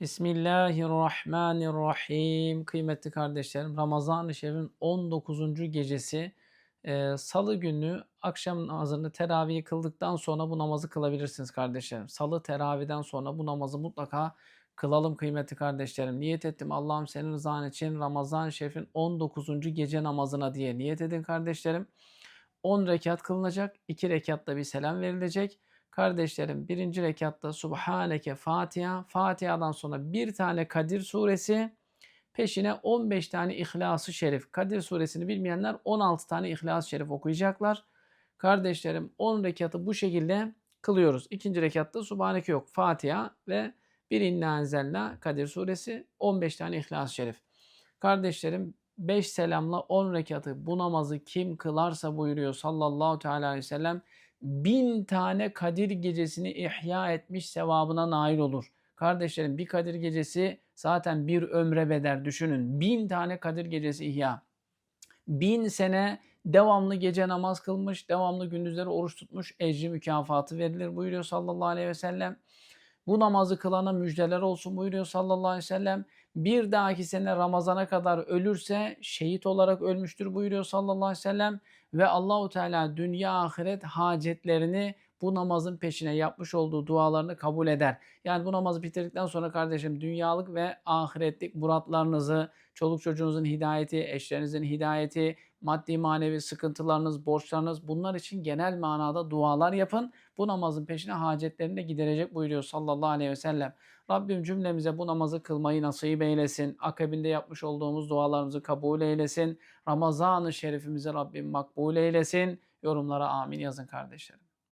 Bismillahirrahmanirrahim. Kıymetli kardeşlerim, Ramazan-ı Şerif'in 19. gecesi e, Salı günü akşam namazını teravih kıldıktan sonra bu namazı kılabilirsiniz kardeşlerim. Salı teravihden sonra bu namazı mutlaka kılalım kıymetli kardeşlerim. Niyet ettim Allah'ım senin rızan için Ramazan-ı Şerif'in 19. gece namazına diye niyet edin kardeşlerim. 10 rekat kılınacak, 2 rekatta bir selam verilecek. Kardeşlerim birinci rekatta Subhaneke Fatiha, Fatiha'dan sonra bir tane Kadir suresi, peşine 15 tane İhlas-ı Şerif. Kadir suresini bilmeyenler 16 tane İhlas-ı Şerif okuyacaklar. Kardeşlerim 10 rekatı bu şekilde kılıyoruz. İkinci rekatta Subhaneke yok. Fatiha ve bir inna enzelna Kadir suresi 15 tane İhlas-ı Şerif. Kardeşlerim 5 selamla 10 rekatı bu namazı kim kılarsa buyuruyor sallallahu teala aleyhi ve sellem bin tane Kadir gecesini ihya etmiş sevabına nail olur. Kardeşlerim bir Kadir gecesi zaten bir ömre bedel düşünün. Bin tane Kadir gecesi ihya. Bin sene devamlı gece namaz kılmış, devamlı gündüzleri oruç tutmuş ecri mükafatı verilir buyuruyor sallallahu aleyhi ve sellem. Bu namazı kılana müjdeler olsun buyuruyor sallallahu aleyhi ve sellem. Bir dahaki sene Ramazan'a kadar ölürse şehit olarak ölmüştür buyuruyor sallallahu aleyhi ve sellem. Ve Allahu Teala dünya ahiret hacetlerini bu namazın peşine yapmış olduğu dualarını kabul eder. Yani bu namazı bitirdikten sonra kardeşim dünyalık ve ahiretlik muratlarınızı, çoluk çocuğunuzun hidayeti, eşlerinizin hidayeti, maddi manevi sıkıntılarınız, borçlarınız bunlar için genel manada dualar yapın. Bu namazın peşine hacetlerini de giderecek buyuruyor sallallahu aleyhi ve sellem. Rabbim cümlemize bu namazı kılmayı nasip eylesin. Akabinde yapmış olduğumuz dualarımızı kabul eylesin. Ramazan-ı şerifimizi Rabbim makbul eylesin. Yorumlara amin yazın kardeşlerim.